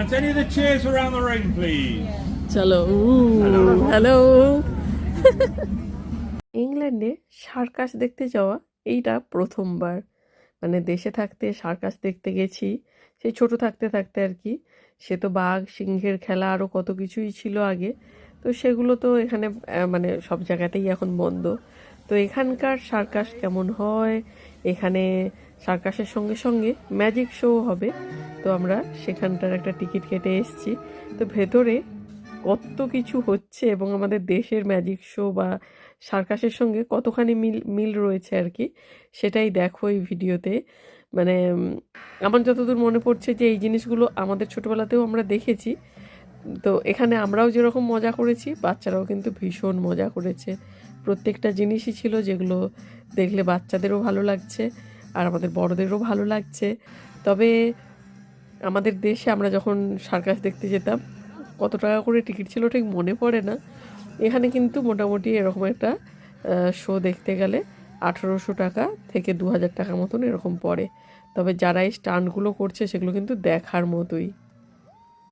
That's any of the chairs around the ring, please. চলো hello ইংল্যান্ডে circus দেখতে যাওয়া এইটা প্রথমবার। মানে দেশে থাকতে সার্কাস দেখতে গেছি সেই ছোট থাকতে থাকতে আর কি। সে তো বাঘ সিংহের খেলা আরও কত কিছুই ছিল আগে। তো সেগুলো তো এখানে মানে সব জায়গাতেই এখন বন্ধ। তো এখানকার সার্কাস কেমন হয়? এখানে সার্কাসের সঙ্গে সঙ্গে ম্যাজিক শো হবে। তো আমরা সেখানটার একটা টিকিট কেটে এসেছি। তো ভেতরে কত কিছু হচ্ছে এবং আমাদের দেশের ম্যাজিক শো বা সার্কাসের সঙ্গে কতখানি মিল মিল রয়েছে আর কি, সেটাই দেখো এই ভিডিওতে। মানে আমার যতদূর মনে পড়ছে যে এই জিনিসগুলো আমাদের ছোটোবেলাতেও আমরা দেখেছি। তো এখানে আমরাও যেরকম মজা করেছি, বাচ্চারাও কিন্তু ভীষণ মজা করেছে। প্রত্যেকটা জিনিসই ছিল যেগুলো দেখলে বাচ্চাদেরও ভালো লাগছে আর আমাদের বড়দেরও ভালো লাগছে। তবে আমাদের দেশে আমরা যখন সার্কাস দেখতে যেতাম, কত টাকা করে টিকিট ছিল ঠিক মনে পড়ে না। এখানে কিন্তু মোটামুটি এরকম একটা শো দেখতে গেলে আঠেরোশো টাকা থেকে দু হাজার টাকা মতন এরকম পড়ে। তবে যারা এই স্টান্টগুলো করছে, সেগুলো কিন্তু দেখার মতোই।